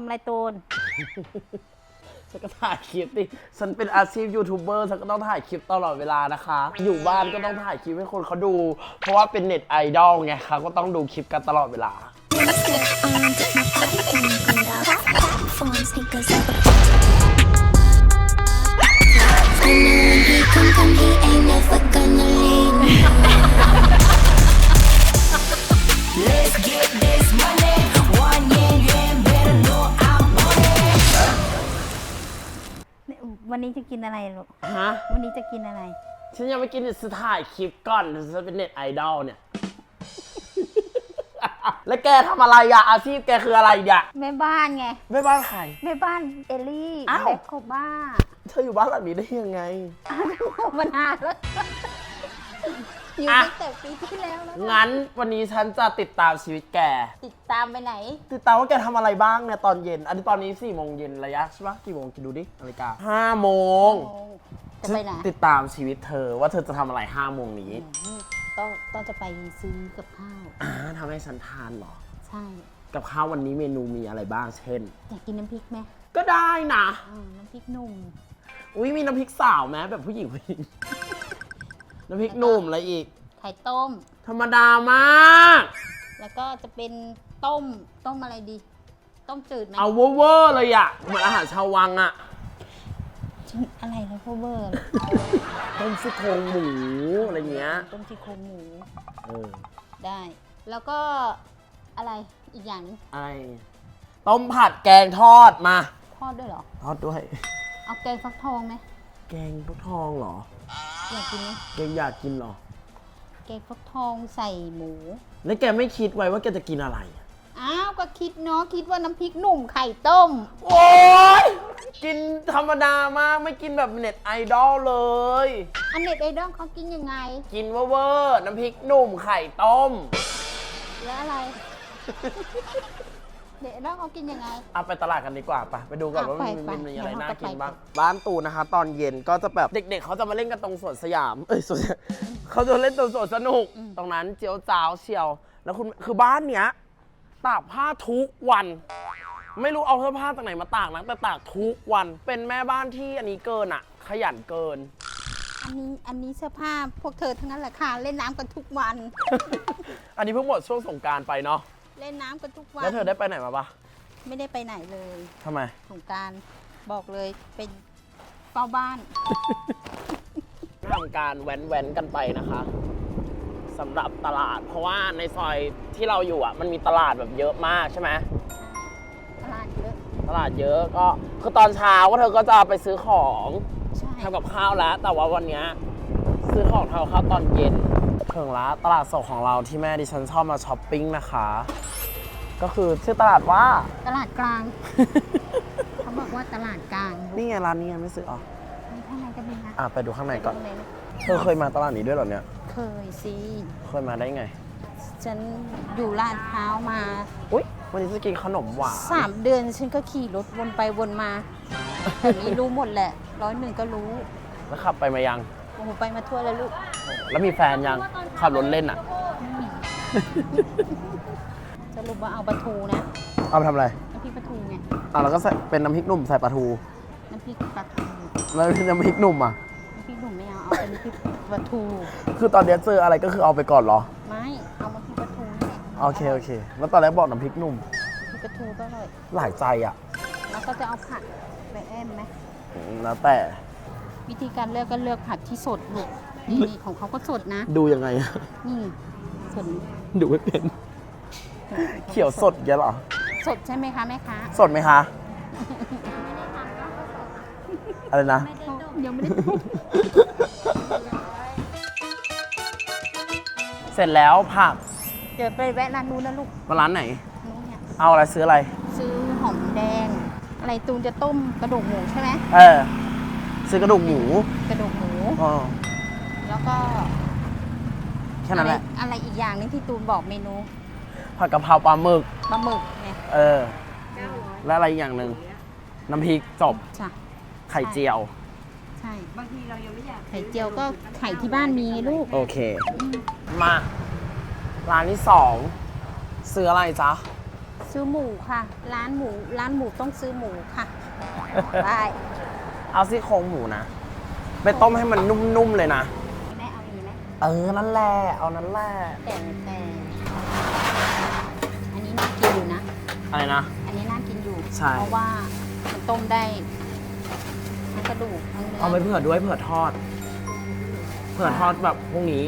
ำอะไรตูน ฉันก็ถ่ายคลิปดิฉันเป็นอาชีพยูทูบเบอร์ฉันก็ต้องถ่ายคลิปตลอดเวลานะคะ อยู่บ้านก็ต้องถ่ายคลิปให้คนเขาดู เพราะว่าเป็นเน็ตไอดอลไงคะก็ต้องดูคลิปกันตลอดเวลา Platforms, niggas วันนี้จะกินอะไรลูก ฮะ วันนี้จะกินอะไร ฉันยังไม่กินจะถ่ายคลิปก่อนฉันเป็นเน็ตไอดอลเนี่ย แล้วแกทำอะไรอะอาชีพแกคืออะไรอะแม่บ้านไง แม่บ้านใคร แม่บ้านเอลลี่อ้าวเล็กโคบ้าเธออยู่บ้านหลังนี้ได้ยังไง อ้าวมานานแล้ว อยู่อะ ตั้งแต่ปีที่แล้วแล้วนะงั้นวันนี้ฉันจะติดตามชีวิตแก ติดตามไปไหน ติดตามว่าแกทำอะไรบ้างเนี่ยตอนเย็น อันนี้ตอนนี้4ี่โมงเย็นระยะใช่ปะกี่โมงคิดดูดินาฬิกาห้าโมงจะไปไหนติดตามชีวิตเธอว่าเธอจะทำอะไรห้าโมงนี้ต้องต้องจะไปซื้อกับข้าว อ่าทำให้ฉันทานเหรอ ใช่ กับข้าววันนี้เมนูมีอะไรบ้างเช่น อยากกินน้ำพริกไหมก็ได้นะอ่าน้ำพริกหนุ่ม อุ้ยมีน้ำพริกสาวไหมแบบผู้หญิงผู้หญิง น้ำพริกหนุ่มอะไรอีก ไข่ต้ม ธรรมดามาก แล้วก็จะเป็นต้มต้มอะไรดี ต้มจืดไหมเอาเวอร์ๆเลยอะเหมือนอาหารชาววังอะฉันอะไรแล้วพ่อเบอร์ต้มซี่โครงหมูอะไรเงี้ยต้มที่โครงหมู เออได้ แล้วก็อะไรอีกอย่างหนึงอะไรต้มผัดแกงทอดมาทอดด้วยเหรอ ทอดด้วย เอาแกงฟักทองไหมแกงฟักทองเหรอ อยากกินไหมแกอยากกินเหรอ แกงฟักทองใส่หมู แล้วแกไม่คิดไว้ว่าแกจะกินอะไรอะอ้าวก็คิดเนาะคิดว่าน้ำพริกหนุ่มไข่ต้ม โอ๊ย กินธรรมดามากไม่กินแบบเน็ตไอดอลเลย อันเน็ตไอดอลเขากินยังไง กินเวอร์ๆน้ำพริกหนุ่มไข่ต้ม แล้วอะไร เด็กไอดอลเขากินยังไง เอาไปตลาดกันดีกว่าปะไปดูก่อนว่าอะมันไปมีไปมีอะไรเดี๋ยวเราน่าก็กินไป บ้างบ้านตูนะคะ ตอนเย็นก็จะแบบเด็ก ๆ เขาจะมาเล่นกันตรงสวนสยาม เอ้ยสวนเขาจะเล่นตรงสวนสนุก ตรงนั้นเจียวจ้าวเชียว แล้วคุณคือบ้านเนี้ยตากผ้าทุกวัน ไม่รู้เอาเสื้อผ้าจากไหนมาตากนะแต่ตากทุกวันเป็นแม่บ้านที่อันนี้เกินอะขยันเกิน อันนี้อันนี้เสื้อผ้าพวกเธอทั้งนั้นแหละค่ะ เล่นน้ำกันทุกวัน อันนี้เพิ่งหมดช่วงสงกรารไปเนาะ เล่นน้ำกันทุกวัน แล้วเธอได้ไปไหนมาปะไม่ได้ไปไหนเลยทำไม สงกรารบอกเลยเป็นเฝ้าบ้าน ทำการแว้นๆกันไปนะคะสำหรับตลาด เพราะว่าในซอยที่เราอยู่อะ มันมีตลาดแบบเยอะมากใช่ไหม ตลาดเยอะตลาดเยอะก็คือตอนเช้าก็เธอก็จะไปซื้อของใช่ทำกับข้าวแล้ว แต่ว่าวันเนี้ยซื้อของทำกับข้าวตอนเย็น ถึงร้านตลาดสดของเราที่แม่ดิฉันชอบมาช้อปปิ้งนะคะ ก็คือชื่อตลาดว่า ตลาดกลาง เขาบอกว่าตลาดกลางนี่ไงร้านนี้ไงไม่ซื้ออ๋อมีข้างในก็มีนะอะไปดูข้างในก่อนไปดูข้างใลูกเธอเคยมาตลาดนี้ด้วยเหรอเนี่ย เคยสิเคยมาได้ไง ฉันอยู่ลาดพร้าวมาอุ้ยวันนี้จะกินขนมหวานสามเดือนฉันก็ขี่รถวนไปวนมาแต่นี้รู้หมดแหละร้อยหนึ่งก็รู้ แล้วขับไปมายังโอ้โหไปมาทั่วแล้วลูก แล้วมีแฟนยังขับรถเล่นอะ สรุปว่าเอาปลาทูนะเอาไปทำอะไร น้ำพริกปลาทูไงอะแล้วก็ใส่เป็นน้ำพริกหนุ่มใส่ปลาทู น้ำพริกปลาทูแล้วน้ำพริกหนุ่มอะ น้ำพริกหนุ่มไม่เอาเอาเป็นน้ำพริกปลาทูคือตอนเนี้ยเจออะไรก็คือเอาไปก่อนเหรอ ไม่เอาน้ำพริกปลาทูนี่แหละโอเคโอเค แล้วตอนแรกบอกน้ำพริกหนุ่ม น้ำพริกปลาทูก็อร่อยหลายใจอะ แล้วก็จะเอาผักไปแอมไหมอืมแล้วแต่ วิธีการเลือกก็เลือกผักที่สดลูกนี่นี่ของเขาก็สดนะดูยังไงอะนี่สดดูไม่เป็น เขียวสดอย่างเงี้ยเหรอ สดใช่ไหมคะแม่ค้าสดไหมคะ อะไรนะ ยังไม่ได้เสร็จแล้วผักเดี๋ยวไปแวะร้านนู้นนะลูกมาร้านไหน นู้นเนี่ยเอาอะไรซื้ออะไร ซื้อหอมแดง อะไรตูนจะต้มกระดูกหมูใช่ไหมเออ ซื้อกระดูกหมูกระดูกหมู อ๋อแล้วก็แค่นั้นแหละอะไรอะไรอีกอย่างหนึงที่ตูนบอกเมนูผัดกะเพราปลาหมึก ปลาหมึกไงเออ และอะไรอีกอย่างหนึ่งน้ำพริกจบจ้ะไข่เจียว ใช่ บางทีเรายังไม่อยากไข่เจียวก็ไข่ที่บ้านมีไงลูกโอเคมา ร้านที่สองซื้ออะไรจ๊ะ ซื้อหมูค่ะ ร้านหมู ร้านหมูต้องซื้อหมูค่ะ ได้ เอาซี่โครงหมูนะ ไปต้มให้มันนุ่มๆเลยนะ แม่เอาอีกไหมเออ นั่นแหละ เอานั่นแหละ แต่แต่อันนี้น่ากินอยู่นะ อะไรนะ อันนี้น่ากินอยู่ ใช่ เพราะว่ามันต้มได้ทั้งกระดูกทั้งเนื้อเอาไปเผื่อด้วยเผื่อทอด เผื่อทอดแบบพวกนี้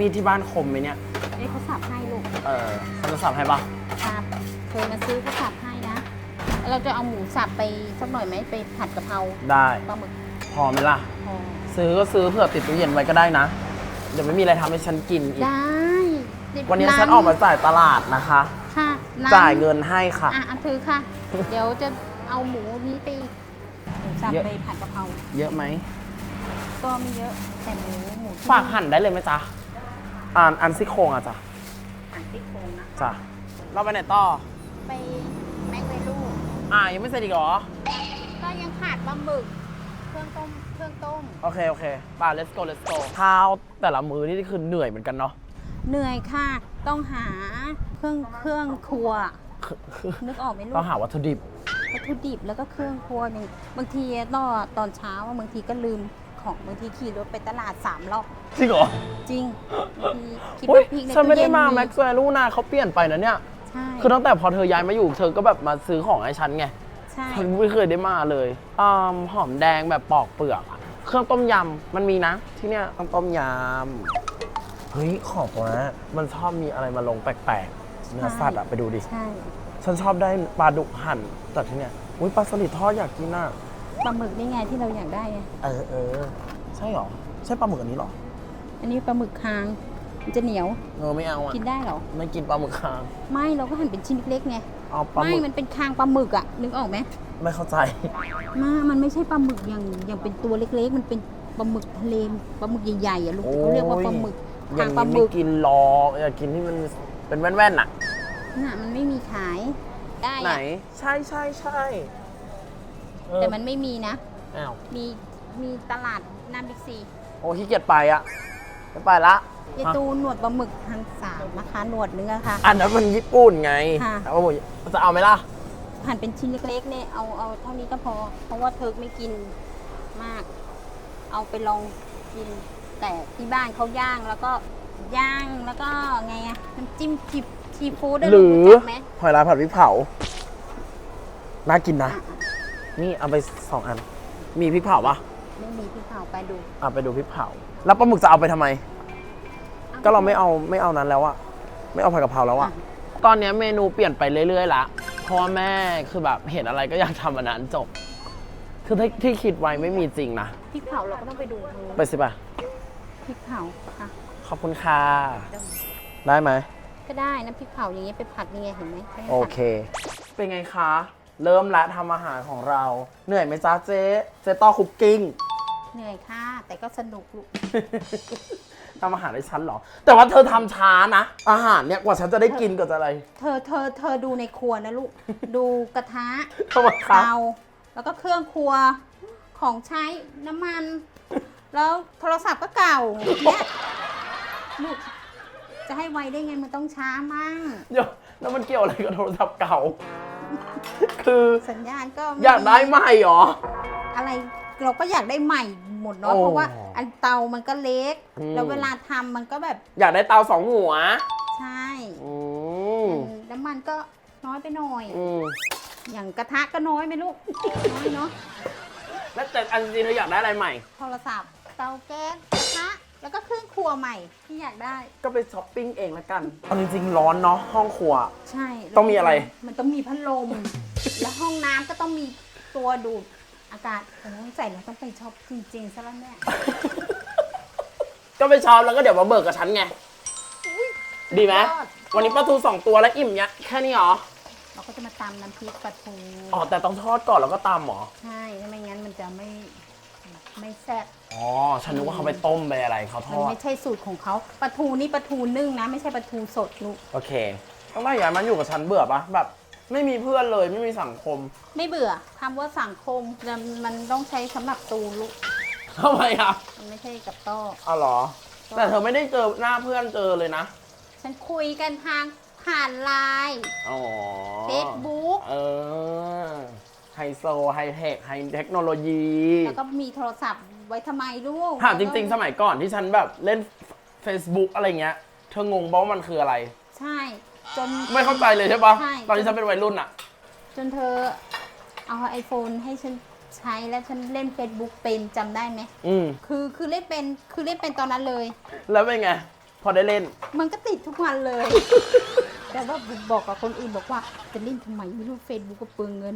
มีที่บ้านคมไหมเนี่ย นี่เขาสับให้ลูกเออเขาจะสับให้ปะสับเคยมาซื้อเขาสับให้นะแล้ว เราจะเอาหมูสับไปสักหน่อยไหมไปผัดกะเพราได้ปลาหมึกพอไหมล่ะ พอซื้อก็ซื้อเผื่อติดตู้เย็นไว้ก็ได้นะ เดี๋ยวไม่มีอะไรทำให้ฉันกินอีก ได้วันนี้ร้ฉันออกมาจ่ายตลาดนะคะ ค่ะร้จ่ายเงินให้ค่ะ อะอันถือค่ะ เดี๋ยวจะเอาหมูนี้ไปหมูสับเยอะ ไปผัดกะเพราเยอะไหม ก็ไม่เยอะแต่หมูหมูที่ฝากหั่นได้เลยไหมจ๊ะอ่านอันซี่โครงอะจ้ะ หั่นซี่โครงนะ จ้ะ เราไปไหนต่อ ไปแม็กไวลูก อ่ายังไม่เสร็จอีกเหรอ ก็ยังขาดปลาหมึก เครื่องต้ม เครื่องต้ม โอเค โอเคไป่า let's go let's go ข้าวแต่ละมื้อนี่คือเหนื่อยเหมือนกันเนาะ เหนื่อยค่ะ ต้องหาเครื่องเครื่องครัว นึกออกไหมลูต้องกหาวัตถุดิบ วัตถุดิบแล้วก็เครื่องครัวอย่างบางทีตอนตอนเช้าบางทีก็ลืมของบางทีขี่รถไปตลาดสามรอบจริงเหรอ จริงบางทีคิดเฮ้ยว่าพริกในฉันไม่ได้ตู้เย็มาแม็กซ์แวลูนาเขาเปลี่ยนไปนะเนี่ย ใช่คือตั้งแต่พอเธอย้ายมาอยู่เธอก็แบบมาซื้อของให้ฉันไงใช่ ฉันไม่เคยได้มาเลยอ่าหอมแดงแบบปอกเปลือกอะเครื่องต้มยำมันมีนะ ที่เนี่ยต้องต้มยำเฮ้ยขอบนะมันชอบมีอะไรมาลงแปลกๆเนื้อสัตว์อะไปดูดิ ใช่ฉันชอบได้ปลาดุกหั่นจากที่เนี่ยอุ้ยปลาสลิดทอดอยากกินอะปลาหมึกนี่ไงที่เราอยากได้ไงเออเออใช่เหรอ ใช่ปลาหมึกอันนี้เหรอ อันนี้ปลาหมึกคาง มันจะเหนียว เออไม่เอาอะกินได้เหรอ ไม่กินปลาหมึกคาง ไม่เราก็หั่นเป็นชิ้นเล็กๆไงเอาปลาหไม่มึกมันเป็นคางปลาหมึกอะนึกออกไหมไม่เข้าใจมามันไม่ใช่ปลาหมึกอย่างอย่างเป็นตัวเล็กๆ มันเป็นปลาหมึกทะเลปลาหมึกใหญ่ๆอะลูกโอ้ย เขาเรียกว่าปลาหมึกอคาย่างงปลานี้หไม่มึกกินหรอกอยากกินที่มันเป็นแว่นๆน่ะ น่ะมันไม่มีขายได้ไหน อะใช่ใช่ใช่เออแต่มันไม่มีนะ อ้าว มีมีตลาดหน้าบิ๊กซี โอ้ขี้เกียจไปอะไม่ไปละ ยายตูนหนวดปลาหมึกทางสามนะคะหนวดเนื้อค่ะ อันนั้นมันญี่ปุ่นไงค่ะแต่ว่าผมจะเอาไหมล่ะ หั่นเป็นชิ้นเล็กๆเนี่ยเอาเอาเท่านี้ก็พอ เพราะว่าเทิร์กไม่กินมาก เอาไปลองกิน แต่ที่บ้านเขาย่างแล้วก็ย่างแล้วก็ไงอะน้ำจิ้มซีซีฟู้ดอะหรือรู้จักไหมหอยลายผัดพริกเผา น่ากินนะ นี่เอาไปสองอัน มีพริกเผาปะไม่มีพี่เผาไปดู เอาไปดูพริกเผา แล้วปลาหมึกจะเอาไปทำไม ก็เราไม่เอาไม่เอานั้นแล้วอะไม่เอาผัดกะเพราแล้วอะตอนเนี้ยเมนูเปลี่ยนไปเรื่อยๆละเพราะว่าแม่คือแบบเห็นอะไรก็อยากทำอันนั้นจบ คือที่ที่คิดไว้ไม่มีจริงนะพริกเผาเราก็ต้องไปดูทางนู้นไปสิป่ะพริกเผาค่ะ ขอบคุณค่ะได้ไหมก็ได้น้ำพริกเผาอย่างเงี้ยไปผัดยังไงเห็นไหมไม่ได้โอผัดเค เป็นไงคะ เริ่มและทำอาหารของเรา เหนื่อยไหมจ๊ะเจ๊เจ๊ต้อคุกกิ้ง เหนื่อยค่ะ แต่ก็สนุกลูก ทำอาหารให้ฉันเหรอ แต่ว่าเธอทำช้านะ อาหารเนี่ยกว่าฉันจะได้กินก็จะอะไร เธอเธอเธอดูในครัวนะลูก ดูกระทะทำไมคะเตาแล้วก็เครื่องครัวของใช้น้ำมัน แล้วโทรศัพท์ก็เก่าเนี่ยลูกจะให้ไวได้ไงมันต้องช้ามั่งเดี๋ยวแล้วมันเกี่ยวอะไรกับโทรศัพท์เก่า คือสัญญาณก็ม่อยากได้ใหม่เหรอ อะไรเราก็อยากได้ใหม่ หมดเนาะโอ้ เพราะว่าอันเตามันก็เล็ก อืมแล้วเวลาทำมันก็แบบอยากได้เตาสองหัว ใช่อืมน้ำมันก็น้อยไปหน่อย อืมอย่างกระทะก็น้อยไหมลูก น้อยเนาะแล้วแต่อันจริงๆเธออยากได้อะไรใหม่ โทรศัพท์เตาแก๊สกระทะแล้วก็เครื่องครัวใหม่ที่อยากได้ก็ไปช้อปปิ้งเองละกันเอาจริงๆร้อนเนาะห้องครัว ใช่ต้องมีอะไร มันต้องมีพัดลม แล้วห้องน้ำก็ต้องมีตัวดูด อากาศแต่ต้องใส่เราต้องไปช็อปจริงๆซะแล้วแม่ก็ไปช้อปแล้วก็เดี๋ยวมาเบิกกับฉันไง ดีไหมยอดวันนี้ปลาทูสองตัวแล้วอิ่มเนี้ยแค่นี้เหรอ เราก็จะมาตำน้ำพริกปลาทูอ๋อแต่ต้องทอดก่อนแล้วก็ตำเหรอ ใช่ถ้าไม่งั้นมันจะไม่ไม่แซ่บอ๋อ ฉันนึกว่าเขาไปต้มไปอะไรเขาทมันอด ไม่ใช่สูตรของเขาปลาทูนี่ปลาทูนึ่งนะ ไม่ใช่ปลาทูสดลูก โอเค ต้องได้อย่ามันอยู่กับฉันเบื่อปะแบบ ไม่มีเพื่อนเลยไม่มีสังคมไม่เบื่อคำว่าสังคมมันมันต้องใช้สำหรับตูนลูกทำไมอะมันไม่ใช่กับต้อ อ๋อเหรอ แต่เธอไม่ได้เจอหน้าเพื่อนเจอเลยนะ ฉันคุยกันทางผ่านไลน์อ๋อเฟซบุ๊กเออ ไฮโซ ไฮเทค ไฮเทคโนโลยี แล้วก็มีโทรศัพท์ไว้ทำไมลูกถามจริง ๆ สมัยก่อนที่ฉันแบบเล่น Facebook อะไรเงี้ย เธองงป่าว่ามันคืออะไร ใช่ จน ไม่เข้าใจเลยใช่ปะใช่ ตอนที่ฉันเป็นวัยรุ่นอะจนเธอเอาไอโฟนให้ฉันใช้แล้วฉันเล่น Facebook เป็นจำได้ไหม อืม คือคือเล่นเป็นคือเล่นเป็นตอนนั้นเลย แล้วเป็นไง พอได้เล่น มันก็ติดทุกวันเลย แต่ว่าบอกกับคนอื่นบอกว่าจะเล่นทำไมไม่รู้เฟซบุ๊กก็เปลืองเงิน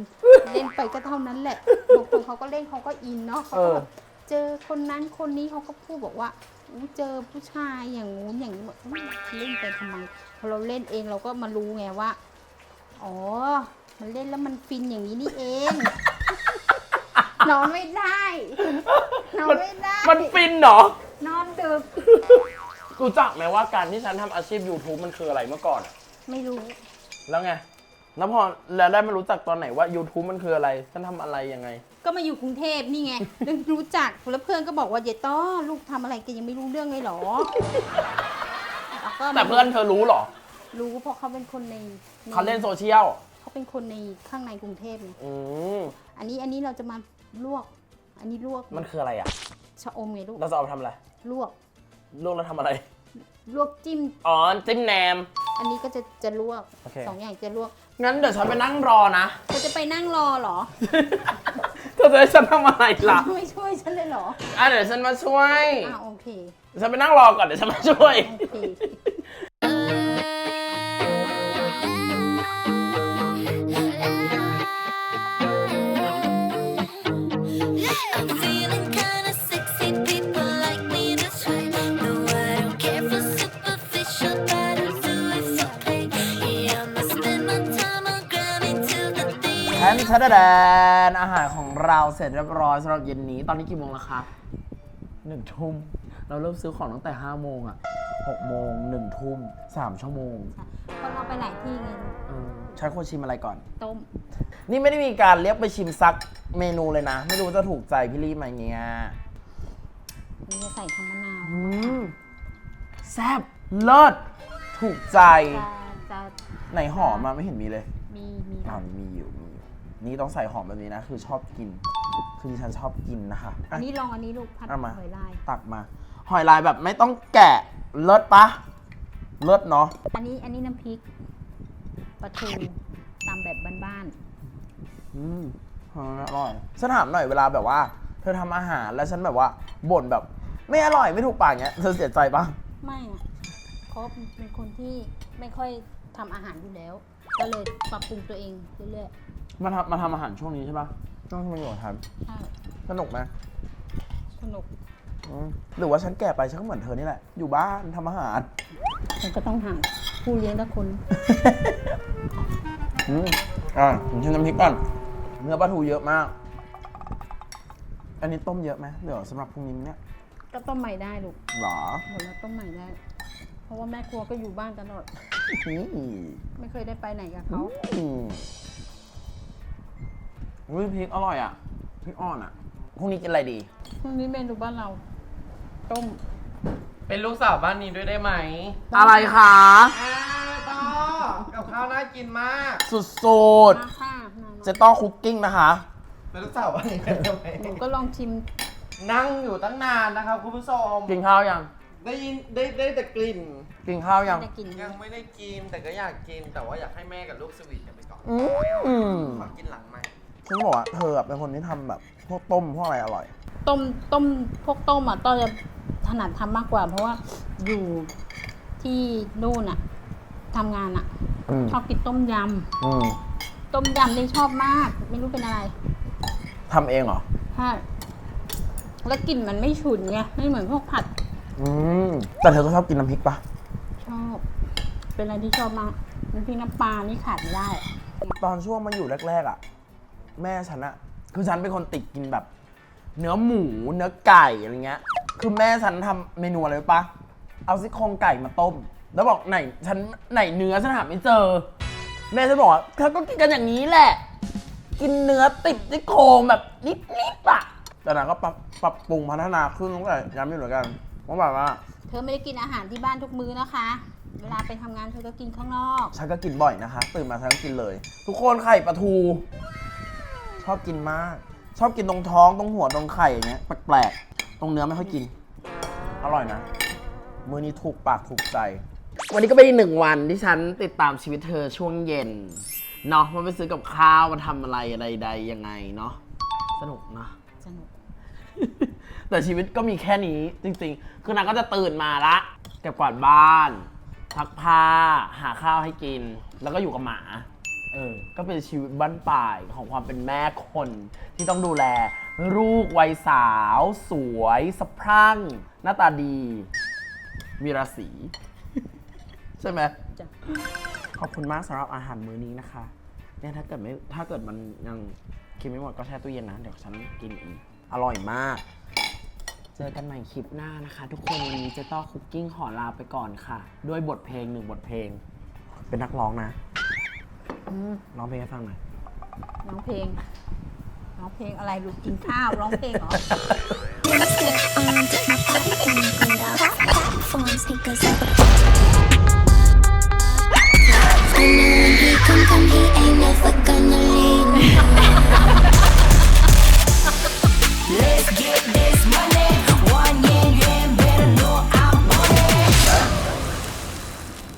เล่นไปก็เท่านั้นแหละบางคนเขาก็เล่นเขาก็อินเนาะเขาก็แบบเจอคนนั้นคนนี้เขาก็พูดบอกว่า อู้เจอผู้ชายอย่างงู้นอย่างนี้บอกอุ๊ยเล่นไปทำไมพอเราเล่นเองเราก็มารู้ไงว่า อ๋อ มันเล่นแล้วมันฟินอย่างนี้นี่เอง นอนไม่ได้นอนมันไม่ได้มันฟินเหรอนอนดึกรู้จักไหมว่าการที่ฉันทำอาชีพ YouTube มันคืออะไรเมื่อก่อนอะไม่รู้ แล้วไงแล้วพอแล้วได้มารู้จักตอนไหนว่า YouTube มันคืออะไรฉันทำอะไรยังไง ก็มาอยู่กรุงเทพนี่ไงถึงรู้จักแล้วเพื่อนก็บอกว่าเยต้อลูกทำอะไรแกันยังไม่รู้เรื่องเลยเหรอแล้วก็แต่เพื่อนเธอรู้เหรอรู้เพราะเขาเป็นคนในเขาเล่นโซเชียลเขาเป็นคนในข้างในกรุงเทพไงอืมอันนี้อันนี้เราจะมาลวก อันนี้ลวกมันคืออะไรอะ ชะอมไงลูกเราจะเอาไปทำอะไรลวกลวกแล้วทำอะไร ลวกจิ้ม อ๋อ จิ้มแหนม อันนี้ก็จะจะลวกโอเค สองอย่างจะลวกงั้นเดี๋ยวฉันไปนั่งรอนะเธอจะไปนั่งรอเหรอเธ อจะให้ฉันทำอะไรล่ะไม่ช่วยฉันเลยเหรออะเดี๋ยวฉันมาช่วย อ่าโอเค ฉันไปนั่งรอก่อนเดี๋ยวฉันมาช่วย โอเค ชัดแดนอาหารของเราเสร็จเรียบร้อยสำหรับเย็นนี้ ตอนนี้กี่โมงแล้วคะหนึ่งทุ่มเราเริ่มซื้อของตั้งแต่ห้าโมงอะหกโมงหนึ่งทุ่มสามชั่วโมงคนเราไปหลายที่ไงลูกเออฉันควรชิมอะไรก่อน ต้ม นี่ไม่ได้มีการเรียกไปชิมซักเมนูเลยนะ ไม่รู้ว่าจะถูกใจพี่ลี่ไหมเนี่ยนี่จะใส่ทั้งมะนาวอืมแซ่บเลิศถูกใจ จะจะไหนหอมมาไม่เห็นมีเลยมีมี อ้าวมีอยู่มีอยู่ นี่ต้องใส่หอมแบบนี้นะ คือชอบกิน คือดิฉันชอบกินนะคะอันนี้ลองอันนี้ลูกพัดเอามาหอยลาย ตักมา หอยลายแบบไม่ต้องแกะเลิศปะเลิศเนาะ อันนี้อันนี้น้ำพริกปลาทูตามแบบบ้านอืมอร่อยฉันถามหน่อยเวลาแบบว่า เธอทำอาหารแล้วฉันแบบว่าบ่นแบบ ไม่อร่อยไม่ถูกปากเงี้ยเธอเสียใจปะๆไม่อะเพราะเป็นคนที่ไม่ค่อยทำอาหารอยู่แล้ว ก็เลยปรับปรุงตัวเองเรื่อย มาทำมาทำอาหารช่วงนี้ใช่ปะช่วงที่มันอยู่กับทๆใช่ำสนุกไหมสนุก อืมหรือว่าฉันแก่ไปฉันก็เหมือนเธอนี่แหละ อยู่บ้านทำอาหารมันก็ต้องหาผู้เลี้ยงละคน อืมอ่าผมชิมน้ำพริกก่อน เนื้อปลาทูเยอะมาก อันนี้ต้มเยอะไหมเดี๋ยวสำหรับพรุ่งนี้เนี่ยก็ต้มใหม่ได้ลูกหรอหมดแล้วต้มใหม่ได้ เพราะว่าแม่ครัวก็อยู่บ้านตลอดนี่ไม่เคยได้ไปไหนกับเขา อืม อุ้ยพริกอร่อยอะพริกอ่อนอะพรุ่งนี้กินอะไรดี พรุ่งนี้เมนูบ้านเรา ต้ม เป็นลูกสาวบ้านนี้ด้วยได้ไหมอะไรคะอ้าวต่อกับข้าวน่ากินมาก สุดมาค่ะมาๆเจะต้องคุกกิ้งนะคะ เป็นลูกสาวบ้านนี้ได้ไหมหนูก็ลองชิม นั่งอยู่ตั้งนานนะครับคุณผู้ชมกินข้าวยัง ได้ยินได้ได้แต่กลิ่น กินข้าวยังได้กินยังไม่ได้กินแต่ก็อยากกินแต่ว่าอยากให้แม่กับลูกสวีทกันไปก่อนอืมขอกินหลังไหม ฉันบอกว่าเธออะเป็นคนที่ทำแบบพวกต้มพวกอะไรอร่อย ต้มต้มพวกต้มอะต้อจะถนัดทำมากกว่า เพราะว่าอยู่ที่นู่นอะทำงานอะ อืมชอบกินต้มยอืมำต้มยำนี่ชอบมาก ไม่รู้เป็นอะไรทำเองเหรอ ใช่แล้วกลิ่นมันไม่ฉุนไงไม่เหมือนพวกผัดอืมแต่เธอก็ชอบกินน้ำพริกปะชอบ เป็นอะไรที่ชอบมากน้ำพริกน้ำปลานี่ขาดไม่ได้ ตอนช่วงมาอยู่แรกๆอะ แม่ฉันอะคือฉันเป็นคนติดกินแบบ เนื้อหมูเนื้อไก่อะไรเงี้ย คือแม่ฉันทำเมนูอะไรรู้ปะเอาซี่โครงไก่มาต้ม แล้วบอกไหนฉันไหนเนื้อฉันหาไม่เจอ แม่ฉันบอกว่าเธอก็กินกันอย่างนี้แหละ กินเนื้อติดซี่โครงแบบนิดๆอะแต่นางก็ปรับปรับปรุงพัฒนาขึ้นตั้งแต่ย้ำอยู่เหมือนกันว่าแบบว่า เธอไม่ได้กินอาหารที่บ้านทุกมื้อนะคะ เวลาไปทำงานเธอก็กินข้างนอก ฉันก็กินบ่อยนะคะ ตื่นมาฉันก็กินเลย ทุกคนไข่ปลาทู ชอบกินมาก ชอบกินตรงท้องตรงหัวตรงไข่อย่างเงี้ยแปลกๆ ตรงเนื้อไม่ค่อยกิน อร่อยนะ มือนี้ถูกปากถูกใจ วันนี้ก็เป็นอีกหนึ่งวันที่ฉันติดตามชีวิตเธอช่วงเย็นเนาะมาไปซื้อกับข้าวมาทำอะไรอะไรใดยังไงเนาะสนุกเนาะสนุก แต่ชีวิตก็มีแค่นี้จริงๆ คือนางก็จะตื่นมาละเก็บกวาดบ้านซักผ้า หาข้าวให้กิน แล้วก็อยู่กับหมา เออ ก็เป็นชีวิตบ้านปลายของความเป็นแม่คนที่ต้องดูแล ลูกวัยสาว สวยสะพรั่ง หน้าตาดี มีราศี ใช่ไหมจ้ะ ขอบคุณมากสำหรับอาหารมื้อนี้นะคะเนี่ยถ้าเกิดไม่ถ้าเกิดมันยังกินไม่หมดก็แช่ตู้เย็นนะ เดี๋ยวฉันกินอีก อร่อยมาก เจอกันใหม่คลิปหน้านะคะ ทุกคนวันนี้เจต้อคุกกิ้งขอลาไปก่อนค่ะ ด้วยบทเพลงหนึ่งบทเพลง เป็นนักร้องนะ ร้องเพลงให้ฟังหน่อย ร้องเพลง ร้องเพลงอะไรลูกกินข้าวร้องเพลงเหรอ Platform sneakers up. I know when he come, come, he ain't never gonna leave me. Let's get down.